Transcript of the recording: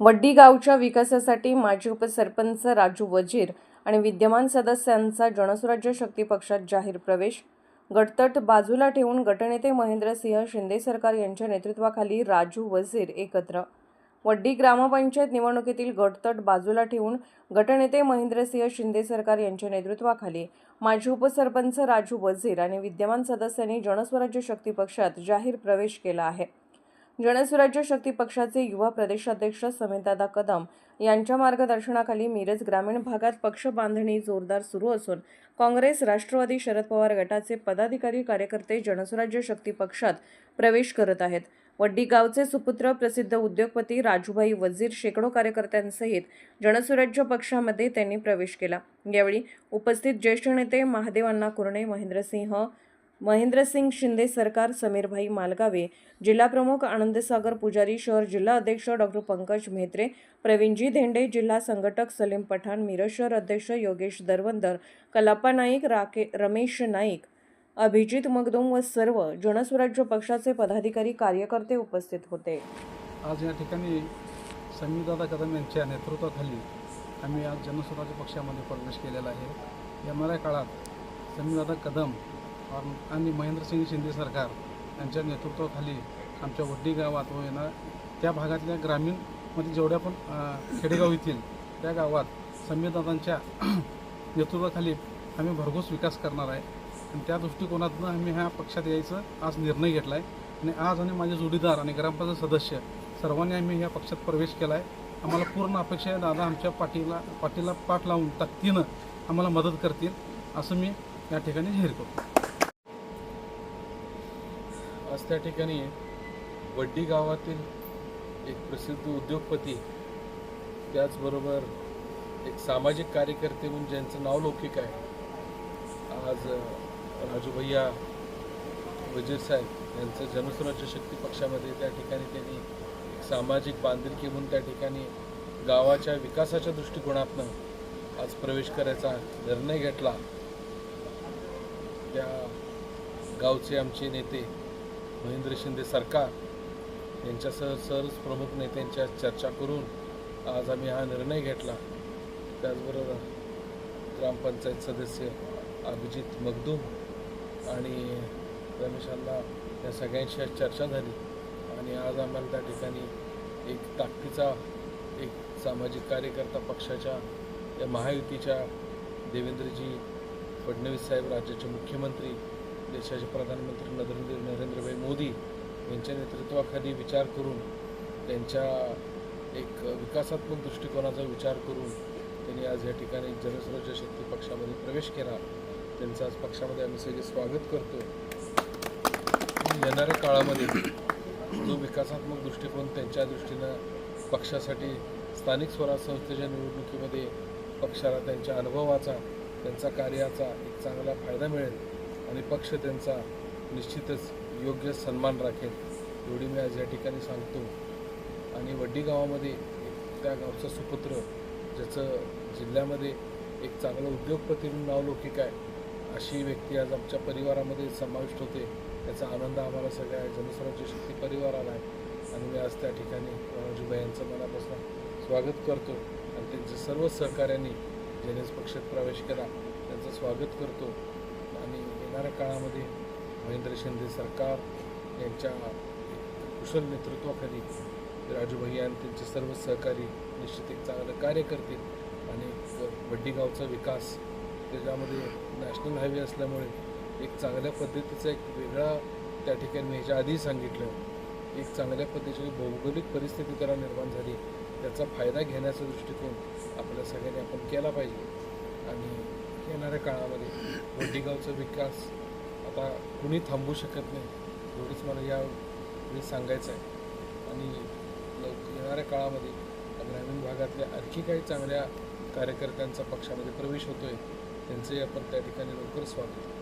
वड्डी गावच्या विकासासाठी माजी उपसरपंच राजू वजीर आणि विद्यमान सदस्यांचा जनसुराज्य शक्ती पक्षात जाहीर प्रवेश. गटतट बाजूला ठेवून गटनेते महेंद्रसिंह शिंदे सरकार यांच्या नेतृत्वाखाली राजू वजीर एकत्र. वड्डी ग्रामपंचायत निवडणुकीतील गटतट बाजूला ठेवून गटनेते महेंद्रसिंह शिंदे सरकार यांच्या नेतृत्वाखाली माजी उपसरपंच राजू वजीर आणि विद्यमान सदस्यांनी जनस्वराज्य शक्ती पक्षात जाहीर प्रवेश केला आहे. जनसुराज्य शक्ती पक्षाचे युवा प्रदेशाध्यक्ष समितदादा कदम यांच्या मार्गदर्शनाखाली मिरज ग्रामीण भागात पक्ष बांधणी जोरदार सुरू असून काँग्रेस राष्ट्रवादी शरद पवार गटाचे पदाधिकारी कार्यकर्ते जनसुराज्य शक्ती पक्षात प्रवेश करत आहेत. वड्डी गावचे सुपुत्र प्रसिद्ध उद्योगपती राजूभाई वजीर शेकडो कार्यकर्त्यांसहित जनसुराज्य पक्षामध्ये त्यांनी प्रवेश केला. यावेळी उपस्थित ज्येष्ठ नेते महादेवांना कुरणे महेंद्रसिंह महेंद्रसिंग शिंदे सरकार समीरभाई मालगावे. जिल्हाप्रमुख आनंदसागर पुजारी शहर जिल्हा अध्यक्ष डॉक्टर पंकज म्हेत्रे प्रवीणजी धेंडे जिल्हा संघटक सलीम पठाण मिरज शहर अध्यक्ष योगेश दरवंदर कलाप्पा नाईक राके रमेश नाईक अभिजित मगदुम व सर्व जनस्वराज्य पक्षाचे पदाधिकारी कार्यकर्ते उपस्थित होते. आज या ठिकाणी संविदादा कदम यांच्या नेतृत्वाखाली आम्ही आज जनस्वराज्य पक्षामध्ये प्रवेश केलेला आहे. येणाऱ्या काळात संविदादा कदम आणि महेंद्रसिंग शिंदे सरकार यांच्या नेतृत्वाखाली आमच्या वड्डी गावात व येणार त्या भागातल्या ग्रामीणमध्ये जेवढ्या पण खेडेगाव येतील त्या गावात संमेदादांच्या नेतृत्वाखाली आम्ही भरघोस विकास करणार आहे. आणि त्या दृष्टिकोनातून आम्ही ह्या पक्षात यायचं आज निर्णय घेतला आहे आणि आज आणि माझे जोडीदार आणि ग्रामपंचायत सदस्य सर्वांनी आम्ही या पक्षात प्रवेश केला आहे आम्हाला पूर्ण अपेक्षा आहे दादा आमच्या पाठीला पाठीला पाठ लावून ताकदीनं आम्हाला मदत करतील असं मी या ठिकाणी जाहीर करतो. आज त्या ठिकाणी वड्डी गावातील एक प्रसिद्ध उद्योगपती त्याचबरोबर एक सामाजिक कार्यकर्ते म्हणून ज्यांचं नाव लौकिक आहे आज राजू भैया वजीर साहेब यांचं जनसुराज्य शक्ती पक्षामध्ये त्या ठिकाणी त्यांनी एक सामाजिक बांधिलकी म्हणून त्या ठिकाणी गावाच्या विकासाच्या दृष्टिकोनातनं आज प्रवेश करायचा निर्णय घेतला. त्या गावचे आमचे नेते महेंद्र शिंदे सरकार यांच्यासह सर्व प्रमुख नेत्यांच्या चर्चा करून आज आम्ही हा निर्णय घेतला. त्याचबरोबर ग्रामपंचायत सदस्य अभिजित मगदूम आणि रमेशांना या सगळ्यांशी आज चर्चा झाली आणि आज आम्हाला त्या ठिकाणी एक ताकदीचा एक सामाजिक कार्यकर्ता पक्षाच्या या महायुतीच्या देवेंद्रजी फडणवीस साहेब राज्याचे मुख्यमंत्री देशाचे प्रधानमंत्री नरेंद्र नरेंद्रभाई मोदी यांच्या नेतृत्वाखाली विचार करून त्यांच्या एक विकासात्मक दृष्टिकोनाचा विचार करून त्यांनी आज या ठिकाणी जनस्वराज्य शक्ती पक्षामध्ये प्रवेश केला. त्यांचं आज पक्षामध्ये आम्ही सगळे स्वागत करतो. येणाऱ्या काळामध्ये जो विकासात्मक दृष्टिकोन त्यांच्या दृष्टीनं पक्षासाठी स्थानिक स्वराज संस्थेच्या निवडणुकीमध्ये पक्षाला त्यांच्या अनुभवाचा त्यांचा कार्याचा एक चांगला फायदा मिळेल. आणि पक्ष त्यांचा निश्चितच योग्य सन्मान राखेल एवढी मी आज या ठिकाणी सांगतो. आणि वड्डी गावामध्ये एक त्या गावचा सुपुत्र ज्याचं जिल्ह्यामध्ये एक चांगलं उद्योगपती म्हणून नाव लौकिक आहे अशी व्यक्ती आज आमच्या परिवारामध्ये समाविष्ट होते. त्याचा आनंद आम्हाला सगळ्या जनस्वराज्य शक्ती परिवाराला आहे. आणि मी आज त्या ठिकाणी राजूबाई यांचं मनापासून स्वागत करतो. आणि त्यांच्या सर्व सहकाऱ्यांनी ज्यानेच पक्षात प्रवेश केला. त्यांचं स्वागत करतो. येणाऱ्या काळामध्ये महेंद्र शिंदे सरकार यांच्या कुशल नेतृत्वाखाली राजूभाई आणि त्यांचे सर्व सहकारी निश्चित एक चांगलं कार्य करतील आणि बड्डीगावचा गावचा विकास त्याच्यामध्ये नॅशनल हायवे असल्यामुळे एक चांगल्या पद्धतीचा एक वेगळा त्या ठिकाणी मी ह्याच्या आधी सांगितलं. एक चांगल्या पद्धतीची भौगोलिक परिस्थिती त्याला निर्माण झाली. त्याचा फायदा घेण्याचा दृष्टिकोन आपल्या सगळ्यांनी आपण केला पाहिजे. आणि येणाऱ्या काळामध्ये वडीगावचा विकास आता कुणी थांबवू शकत नाही एवढंच मला या वेळी सांगायचं आहे. आणि लव येणाऱ्या काळामध्ये ग्रामीण भागातल्या आणखी काही चांगल्या कार्यकर्त्यांचा पक्षामध्ये प्रवेश होतोय त्यांचंही आपण त्या ठिकाणी लवकर स्वागत